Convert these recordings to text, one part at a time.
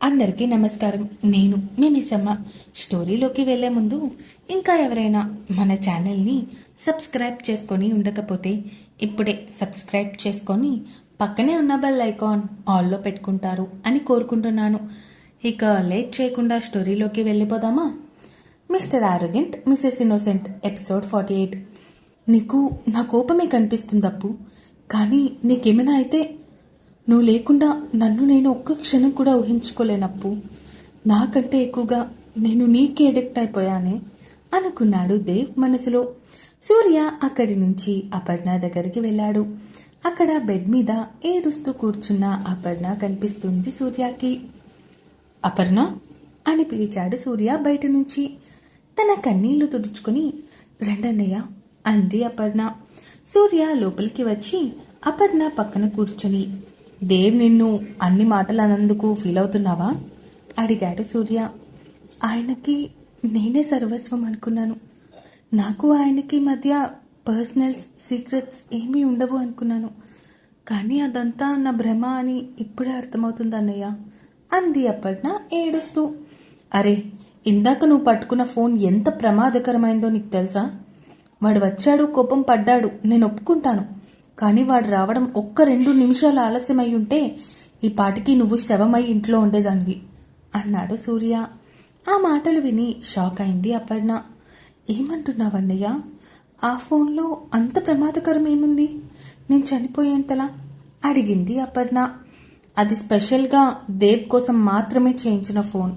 అందరికీ నమస్కారం. నేను మీ మిస్సమ్మ. స్టోరీలోకి వెళ్ళే ముందు ఇంకా ఎవరైనా మన ఛానల్ని సబ్స్క్రైబ్ చేసుకొని ఉండకపోతే ఇప్పుడే సబ్స్క్రైబ్ చేసుకొని పక్కనే ఉన్న బెల్ ఐకాన్ ఆల్లో పెట్టుకుంటారు అని కోరుకుంటున్నాను. ఇక లేట్ చేయకుండా స్టోరీలోకి వెళ్ళిపోదామా? Mr arrogant Mrs innocent episode forty eight. నీకు నా కోపమే కనిపిస్తుంది అప్పు కానీ నీకేమైనా అయితే నువ్వు లేకుండా నన్ను నేను ఒక్క క్షణం కూడా ఊహించుకోలేనప్పు. నాకంటే ఎక్కువగా నేను నీకే ఎడిక్ట్ అయిపోయానే అనుకున్నాడు దేవ్ మనసులో. సూర్య అక్కడి నుంచి అపర్ణ దగ్గరికి వెళ్ళాడు. అక్కడ బెడ్ మీద ఏడుస్తూ కూర్చున్న అపర్ణ కనిపిస్తుంది సూర్యకి. అపర్ణ అని పిలిచాడు సూర్య బయట నుంచి. తన కన్నీళ్ళు తుడుచుకుని రెండన్నయ్య అంది అపర్ణ. సూర్య లోపలికి వచ్చి అపర్ణ పక్కన కూర్చొని దేవ్ నిన్ను అన్ని మాటలు అన్నందుకు ఫీల్ అవుతున్నావా? అడిగాడు సూర్య. ఆయనకి నేనే సర్వస్వం అనుకున్నాను. నాకు ఆయనకి మధ్య పర్సనల్ సీక్రెట్స్ ఏమీ ఉండవు అనుకున్నాను. కానీ అదంతా నా భ్రమ అని ఇప్పుడే అర్థమవుతుంది అన్నయ్య అంది అప్పట్న ఏడుస్తూ. అరే ఇందాక నువ్వు పట్టుకున్న ఫోన్ ఎంత ప్రమాదకరమైందో నీకు తెలుసా? వాడు వచ్చాడు కోపం పడ్డాడు నేను ఒప్పుకుంటాను. కానీ వాడు రావడం ఒక్క రెండు నిమిషాలు ఆలస్యమై ఉంటే ఈ పాటికి నువ్వు శవమై ఇంట్లో ఉండేదానివి అన్నాడు సూర్య. ఆ మాటలు విని షాక్ అయింది అపర్ణ. ఏమంటున్నావన్నయ్య? ఆ ఫోన్లో అంత ప్రమాదకరం ఏముంది? నేను చనిపోయేంతలా? అడిగింది అపర్ణ. అది స్పెషల్గా దేవ్ కోసం మాత్రమే చేయించిన ఫోన్.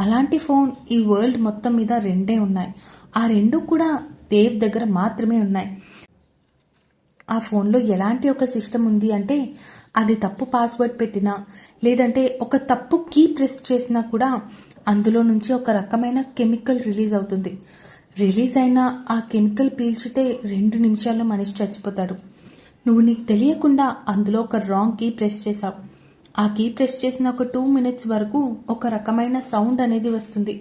అలాంటి ఫోన్ ఈ వరల్డ్ మొత్తం మీద రెండే ఉన్నాయి. ఆ రెండు కూడా దేవ్ దగ్గర మాత్రమే ఉన్నాయి. ఆ ఫోన్లో ఎలాంటి ఒక సిస్టమ్ ఉంది అంటే అది తప్పు పాస్వర్డ్ పెట్టినా లేదంటే ఒక తప్పు కీ ప్రెస్ చేసినా కూడా అందులో నుంచి ఒక రకమైన కెమికల్ రిలీజ్ అవుతుంది. రిలీజ్ అయిన ఆ కెమికల్ పీల్చితే రెండు నిమిషాల్లో మనిషి చచ్చిపోతాడు. నువ్వు నీకు తెలియకుండా అందులో ఒక రాంగ్ కీ ప్రెస్ చేశావు. ఆ కీ ప్రెస్ చేసిన ఒక టూ మినిట్స్ వరకు ఒక రకమైన సౌండ్ అనేది వస్తుంది.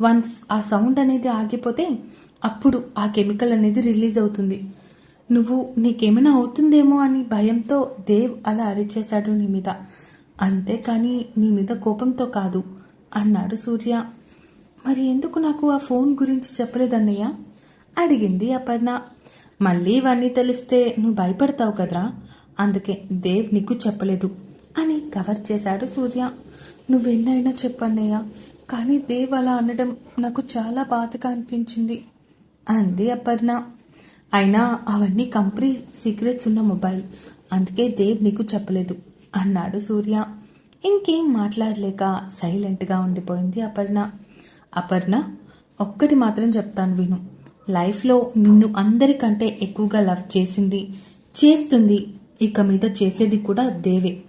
వన్స్ ఆ సౌండ్ అనేది ఆగిపోతే అప్పుడు ఆ కెమికల్ అనేది రిలీజ్ అవుతుంది. నువ్వు నీకేమైనా అవుతుందేమో అని భయంతో దేవ్ అలా అరిచేశాడు నీ మీద. అంతేకాని నీ మీద కోపంతో కాదు అన్నాడు సూర్య. మరి ఎందుకు నాకు ఆ ఫోన్ గురించి చెప్పలేదన్నయ్య? అడిగింది అపర్ణ. మళ్ళీ ఇవన్నీ తెలిస్తే నువ్వు భయపడతావు కదరా? అందుకే దేవ్ నీకు చెప్పలేదు అని కవర్ చేశాడు సూర్య. నువ్వెన్నైనా చెప్పన్నయ్య కానీ దేవ్ అలా అనడం నాకు చాలా బాధగా అనిపించింది అంది అపర్ణ. అయినా అవన్నీ కంపెనీ సీక్రెట్స్ ఉన్న మొబైల్. అందుకే దేవ్ నీకు చెప్పలేదు అన్నాడు సూర్య. ఇంకేం మాట్లాడలేక సైలెంట్గా ఉండిపోయింది అపర్ణ. అపర్ణ ఒక్కటి మాత్రం చెప్తాను విను. లైఫ్లో నిన్ను అందరికంటే ఎక్కువగా లవ్ చేసింది చేస్తుంది ఇక మీద చేసేది కూడా దేవే.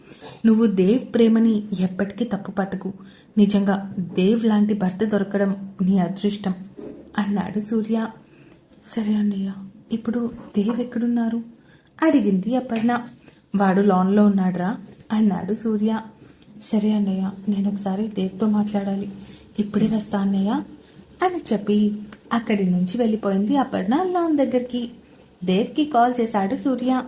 నువ్వు దేవ్ ప్రేమని ఎప్పటికీ తప్పు పట్టకు. నిజంగా దేవ్ లాంటి భర్త దొరకడం నీ అదృష్టం అన్నాడు సూర్య. సరే అన్నయ్య. ఇప్పుడు దేవ్ ఎక్కడున్నారు? అడిగింది అపర్ణ. వాడు లాన్లో ఉన్నాడ్రా? అన్నాడు సూర్య. సరే అన్నయ్య నేను ఒకసారి దేవ్తో మాట్లాడాలి. ఇప్పుడే వస్తా అన్నయ్య అని చెప్పి అక్కడి నుంచి వెళ్ళిపోయింది అపర్ణ లాన్ దగ్గరికి. దేవ్కి కాల్ చేశాడు సూర్య.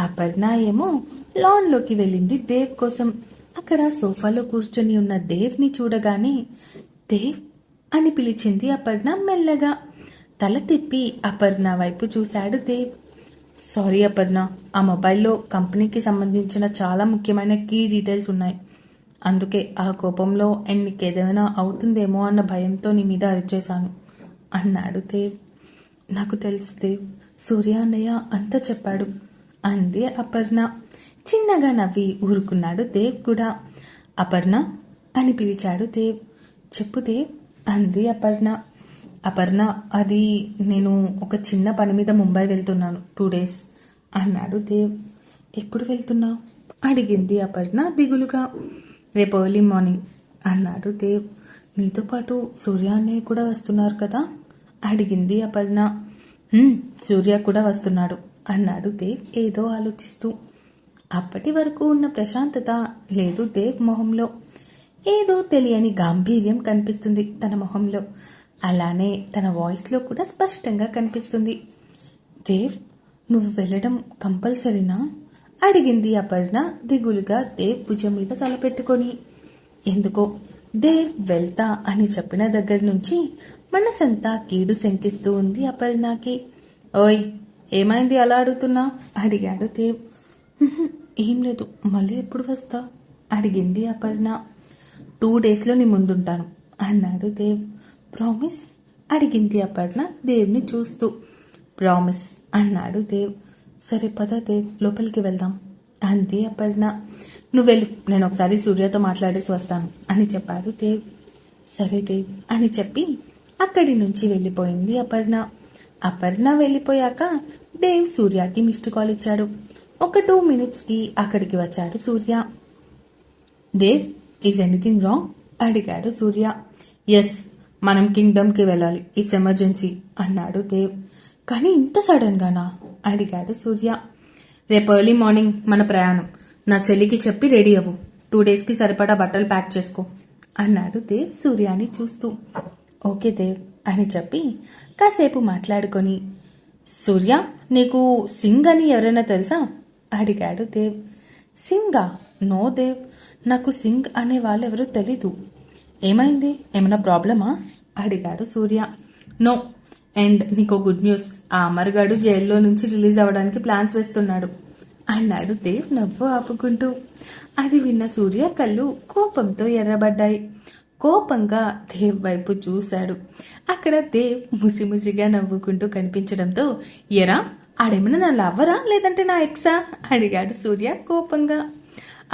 అపర్ణ ఏమో లాన్లోకి వెళ్ళింది దేవ్ కోసం. అక్కడ సోఫాలో కూర్చొని ఉన్న దేవ్ని చూడగానే దేవ్ అని పిలిచింది అపర్ణ మెల్లగా. తల తిప్పి అపర్ణ వైపు చూశాడు దేవ్. సారీ అపర్ణ ఆ మొబైల్లో కంపెనీకి సంబంధించిన చాలా ముఖ్యమైన కీ డీటెయిల్స్ ఉన్నాయి. అందుకే ఆ కోపంలో అండ్ అవుతుందేమో అన్న భయంతో నీ మీద అరిచేశాను అన్నాడు దేవ్. నాకు తెలుసు దేవ్ సూర్య అన్నయ్య అంతా చెప్పాడు అంది అపర్ణ. చిన్నగా నవ్వి ఊరుకున్నాడు దేవ్ కూడా. అపర్ణ అని పిలిచాడు దేవ్. చెప్పు దేవ్ అంది అపర్ణ. అపర్ణ అది నేను ఒక చిన్న పని మీద ముంబై వెళ్తున్నాను టూ డేస్ అన్నాడు దేవ్. ఎప్పుడు వెళ్తున్నావు? అడిగింది అపర్ణ దిగులుగా. రేపు ఎర్లీ మార్నింగ్ అన్నాడు దేవ్. నీతో పాటు సూర్య అన్నయ్య కూడా వస్తున్నారు కదా? అడిగింది అపర్ణ. సూర్య కూడా వస్తున్నాడు అన్నాడు దేవ్ ఏదో ఆలోచిస్తూ. అప్పటి వరకు ఉన్న ప్రశాంతత లేదు దేవ్ మొహంలో. ఏదో తెలియని గాంభీర్యం కనిపిస్తుంది తన మొహంలో. అలానే తన వాయిస్లో కూడా స్పష్టంగా కనిపిస్తుంది. దేవ్ నువ్వు వెళ్ళడం కంపల్సరీనా? అడిగింది అపర్ణ దిగులుగా దేవ్ భుజం మీద తలపెట్టుకొని ఎందుకో దేవ్ వెళ్తా అని చెప్పిన దగ్గర నుంచి మనసంతా కీడు శంకిస్తూ ఉంది అపర్ణకి. ఓయ్ ఏమైంది అలా అడుగుతున్నా? అడిగాడు దేవ్. ఏం లేదు మళ్ళీ ఎప్పుడు వస్తా? అడిగింది అపర్ణ. టూ డేస్లో నీ ముందుంటాను అన్నాడు దేవ్. ప్రామిస్ అడిగింది అపర్ణ దేవ్ని చూస్తూ. ప్రామిస్ అన్నాడు దేవ్. సరే పద దేవ్ లోపలికి వెళ్దాం అంది అపర్ణ. నువ్వు వెళ్ళు నేను ఒకసారి సూర్యతో మాట్లాడేసి వస్తాను అని చెప్పాడు దేవ్. సరే దేవ్ అని చెప్పి అక్కడి నుంచి వెళ్ళిపోయింది అపర్ణ. అపర్ణ వెళ్ళిపోయాక దేవ్ సూర్యకి మిస్డ్ కాల్ ఇచ్చాడు. ఒక టూ మినిట్స్కి అక్కడికి వచ్చాడు Surya. Dev is anything wrong అడిగాడు సూర్య. ఎస్ మనం కింగ్డమ్కి వెళ్ళాలి. ఇట్స్ ఎమర్జెన్సీ అన్నాడు దేవ్. కానీ ఇంత సడన్ గానా అడిగాడు సూర్య. రేపు ఎర్లీ మార్నింగ్ మన ప్రయాణం. నా చెల్లికి చెప్పి రెడీ అవ్వు. టూ డేస్కి సరిపడా బట్టలు ప్యాక్ చేసుకో అన్నాడు దేవ్ సూర్యాని చూస్తూ. ఓకే దేవ్ అని చెప్పి కాసేపు మాట్లాడుకొని సూర్య నీకు సింగ్ అని ఎవరైనా తెలుసా? అడిగాడు దేవ్. సింగా? నో దేవ్. నాకు సింగ్ అనే వాళ్ళు ఎవరో తెలీదు. ఏమైంది? ఏమైనా ప్రాబ్లమా? అడిగాడు సూర్య. నో. అండ్ నీకు గుడ్ న్యూస్. ఆ అమర్గాడు జైల్లో నుంచి రిలీజ్ అవ్వడానికి ప్లాన్స్ వేస్తున్నాడు. అన్నాడు దేవ్ నవ్వు ఆపుకుంటూ. అది విన్న సూర్య కళ్ళు కోపంతో ఎర్రబడ్డాయి. కోపంగా దేవ్ వైపు చూశాడు. అక్కడ దేవ్ ముసిముసిగా నవ్వుకుంటూ కనిపించడంతో ఎరా ఆడేమైనా నా లవ్వరా? లేదంటే నా ఎక్సా? అడిగాడు సూర్య కోపంగా.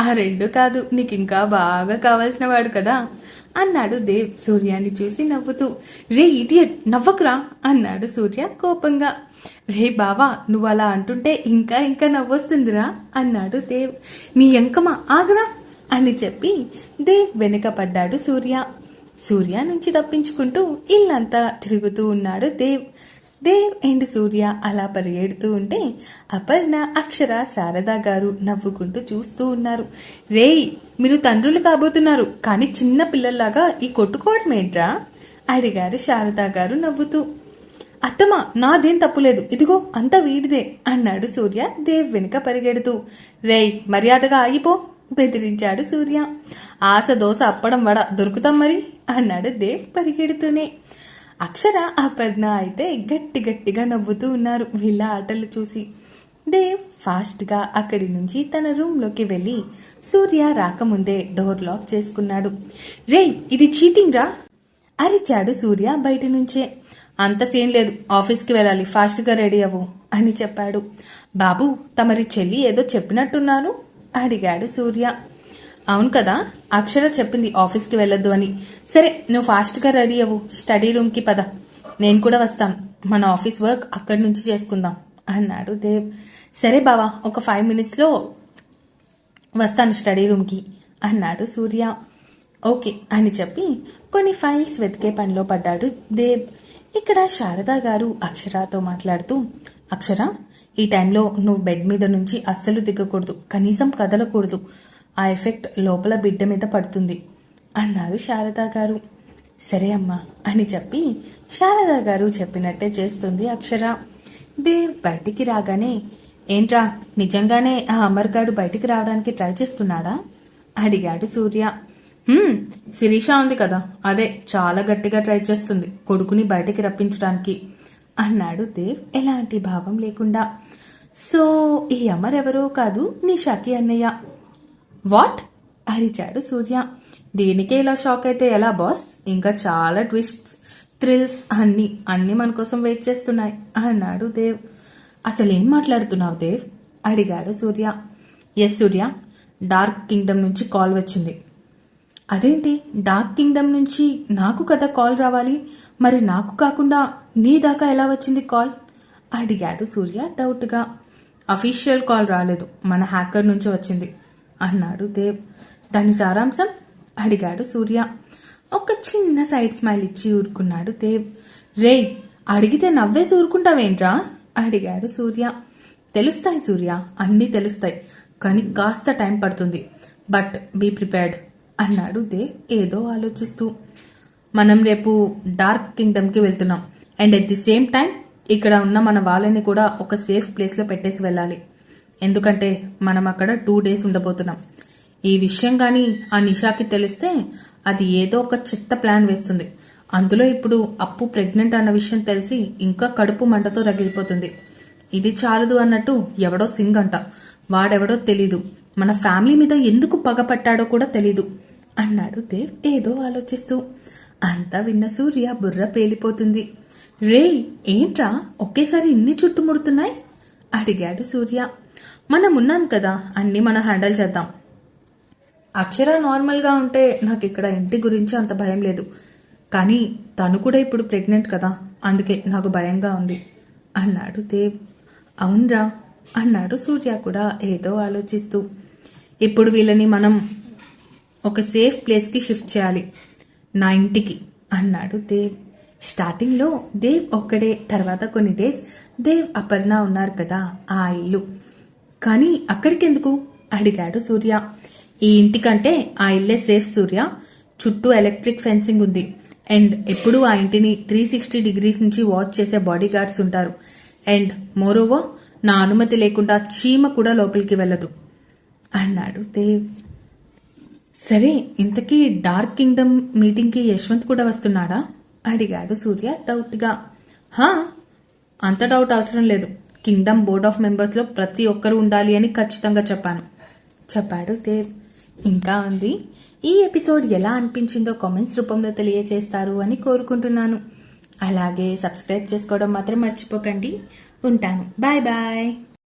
ఆ రెండు కాదు. నీకు ఇంకా బాగా కావాల్సిన వాడు కదా. అన్నాడు దేవ్ సూర్యాన్ని చూసి నవ్వుతూ. రే ఇడియట్ నవ్వకురా అన్నాడు సూర్య కోపంగా. రే బావా నువ్వు అలా అంటుంటే ఇంకా ఇంకా నవ్వొస్తుందిరా అన్నాడు దేవ్. నీ ఎంకమా ఆగరా అని చెప్పి దేవ్ వెనుక పడ్డాడు సూర్య. సూర్య నుంచి తప్పించుకుంటూ ఇల్లంతా తిరుగుతూ ఉన్నాడు దేవ్. దేవ్ అండ్ సూర్య అలా పరిగెడుతూ ఉంటే అపర్ణ అక్షర శారదా గారు నవ్వుకుంటూ చూస్తూ ఉన్నారు. రేయ్ మీరు తండ్రులు కాబోతున్నారు కానీ చిన్న పిల్లల్లాగా ఈ కొట్టుకోవడం ఏంట్రా? అడిగారు శారదా గారు నవ్వుతూ. అత్తమా నాదేం తప్పులేదు ఇదిగో అంత వీడిదే అన్నాడు సూర్య దేవ్ వెనుక పరిగెడుతూ. రేయ్ మర్యాదగా ఆగిపో బెదిరించాడు సూర్య. ఆశ దోశ అప్పడం వడ దొరుకుతాం మరి అన్నాడు దేవ్ పరిగెడుతూనే. అక్షర అపర్ణ అయితే గట్టి గట్టిగా నవ్వుతూ ఉన్నారు. వీళ్ళ ఆటలు చూసి దేవ్ ఫాస్ట్గా అక్కడి నుంచి తన రూమ్లోకి వెళ్ళి సూర్య రాకముందే డోర్ లాక్ చేసుకున్నాడు. రేయ్ ఇది చీటింగ్ రా! అరిచాడు సూర్య బయట నుంచే. అంత సీన్ లేదు ఆఫీస్కి వెళ్ళాలి ఫాస్ట్గా రెడీ అవ్వు అని చెప్పాడు. బాబు తమరి చెల్లి ఏదో చెప్పినట్టున్నారు అడిగాడు సూర్య. అవును కదా? అక్షర చెప్పింది ఆఫీస్కి వెళ్ళొద్దు అని. సరే నువ్వు ఫాస్ట్గా రెడీ అవ్వు. స్టడీ రూమ్కి పద. నేను కూడా వస్తాను. మన ఆఫీస్ వర్క్ అక్కడి నుంచి చేసుకుందాం. అన్నాడు దేవ్. సరే బావా ఒక ఫైవ్ మినిట్స్లో వస్తాను స్టడీ రూమ్కి అన్నాడు సూర్య. ఓకే అని చెప్పి కొన్ని ఫైల్స్ వెతికే పనిలో పడ్డాడు దేవ్. ఇక్కడ శారదా గారు అక్షరాతో మాట్లాడుతూ అక్షర ఈ టైంలో నువ్వు బెడ్ మీద నుంచి అస్సలు దిగకూడదు. కనీసం కదలకూడదు. ఆ ఎఫెక్ట్ లోపల బిడ్డ మీద పడుతుంది. అన్నారు శారదా గారు. సరే అమ్మా అని చెప్పి శారదా గారు చెప్పినట్టే చేస్తుంది అక్షర. దేవ్ బయటికి రాగానే ఏంట్రా నిజంగానే ఆ అమర్గాడు బయటికి రావడానికి ట్రై చేస్తున్నాడా? అడిగాడు సూర్య. శిరీష ఉంది కదా. అదే చాలా గట్టిగా ట్రై చేస్తుంది కొడుకుని బయటికి రప్పించడానికి. అన్నాడు దేవ్ ఎలాంటి భావం లేకుండా. సో ఈ అమర్ ఎవరో కాదు నీ షాకి అన్నయ్య. వాట్ అరిచాడు సూర్య. దీనికే ఇలా షాక్ అయితే ఎలా బాస్ ఇంకా చాలా ట్విస్ట్స్ థ్రిల్స్ అన్ని అన్ని మన కోసం వెయిట్ చేస్తున్నాయి అన్నాడు దేవ్. అసలు ఏం మాట్లాడుతున్నావు దేవ్? అడిగాడు Surya. Yes Surya. Dark kingdom నుంచి కాల్ వచ్చింది. అదేంటి? డార్క్ కింగ్డమ్ నుంచి నాకు కదా కాల్ రావాలి. మరి నాకు కాకుండా నీ దాకా ఎలా వచ్చింది కాల్ అడిగాడు సూర్య డౌట్గా అఫీషియల్ కాల్ రాలేదు. మన హ్యాకర్ నుంచి వచ్చింది. అన్నాడు దేవ్. దాని సారాంశం? అడిగాడు సూర్య. ఒక చిన్న సైడ్ స్మైల్ ఇచ్చి ఊరుకున్నాడు దేవ్. రేయ్ అడిగితే నవ్వేసి ఊరుకుంటావేంట్రా? అడిగాడు సూర్య. తెలుస్తాయి సూర్య అన్నీ తెలుస్తాయి కానీ కాస్త టైం పడుతుంది. బట్ బీ ప్రిపేర్డ్ అన్నాడు దేవ్ ఏదో ఆలోచిస్తూ. మనం రేపు డార్క్ కింగ్డమ్కి వెళ్తున్నాం. And at the same time ఇక్కడ ఉన్న మన వాళ్ళని కూడా ఒక సేఫ్ ప్లేస్లో పెట్టేసి వెళ్ళాలి. ఎందుకంటే మనం అక్కడ టూ డేస్ ఉండబోతున్నాం. ఈ విషయం కానీ ఆ నిషాకి తెలిస్తే అది ఏదో ఒక చిత్త ప్లాన్ వేస్తుంది. అందులో ఇప్పుడు అప్పు ప్రెగ్నెంట్ అన్న విషయం తెలిసి ఇంకా కడుపు మంటతో రగిలిపోతుంది. ఇది చాలదు అన్నట్టు ఎవడో సింగ్ అంట. వాడెవడో తెలీదు. మన ఫ్యామిలీ మీద ఎందుకు పగపట్టాడో కూడా తెలీదు. అన్నాడు దేవ్ ఏదో ఆలోచిస్తూ. అంతా విన్న సూర్య బుర్ర పేలిపోతుంది. రే ఏంట్రా? ఒకేసారి ఇన్ని చుట్టుముడుతున్నాయి? అడిగాడు సూర్య. మనం ఉన్నాం కదా అన్నీ మనం హ్యాండిల్ చేద్దాం. అక్షర నార్మల్గా ఉంటే నాకు ఇక్కడ ఇంటి గురించి అంత భయం లేదు. కానీ తను కూడా ఇప్పుడు ప్రెగ్నెంట్ కదా అందుకే నాకు భయంగా ఉంది. అన్నాడు దేవ్. అవునరా అన్నాడు సూర్య కూడా ఏదో ఆలోచిస్తూ. ఇప్పుడు వీళ్ళని మనం ఒక సేఫ్ ప్లేస్కి షిఫ్ట్ చేయాలి. నా ఇంటికి అన్నాడు దేవ్. స్టార్టింగ్లో దేవ్ ఒక్కడే తర్వాత కొన్ని డేస్ దేవ్ అపర్ణ ఉన్నారు కదా ఆ ఇల్లు. కానీ అక్కడికెందుకు? అడిగాడు సూర్య. ఈ ఇంటికంటే ఆ ఇల్లే సేఫ్ సూర్య. చుట్టూ ఎలక్ట్రిక్ ఫెన్సింగ్ ఉంది. అండ్ ఎప్పుడూ ఆ ఇంటిని త్రీ సిక్స్టీ డిగ్రీస్ నుంచి వాచ్ చేసే బాడీ గార్డ్స్ ఉంటారు. అండ్ మోరోవో నా అనుమతి లేకుండా చీమ కూడా లోపలికి వెళ్ళదు అన్నాడు దేవ్. సరే ఇంతకీ డార్క్ కింగ్డమ్ మీటింగ్కి యశ్వంత్ కూడా వస్తున్నాడా? అడిగాడు సూర్య డౌట్గా. హా అంత డౌట్ అవసరం లేదు. కింగ్డమ్ బోర్డ్ ఆఫ్ మెంబర్స్లో ప్రతి ఒక్కరు ఉండాలి అని ఖచ్చితంగా చెప్పాను. చెప్పాడు దేవ్. ఇంకా ఉంది ఈ ఎపిసోడ్ ఎలా అనిపించిందో కామెంట్స్ రూపంలో తెలియజేస్తారు అని కోరుకుంటున్నాను. అలాగే సబ్స్క్రైబ్ చేసుకోవడం మాత్రం మర్చిపోకండి. ఉంటాను. Bye bye.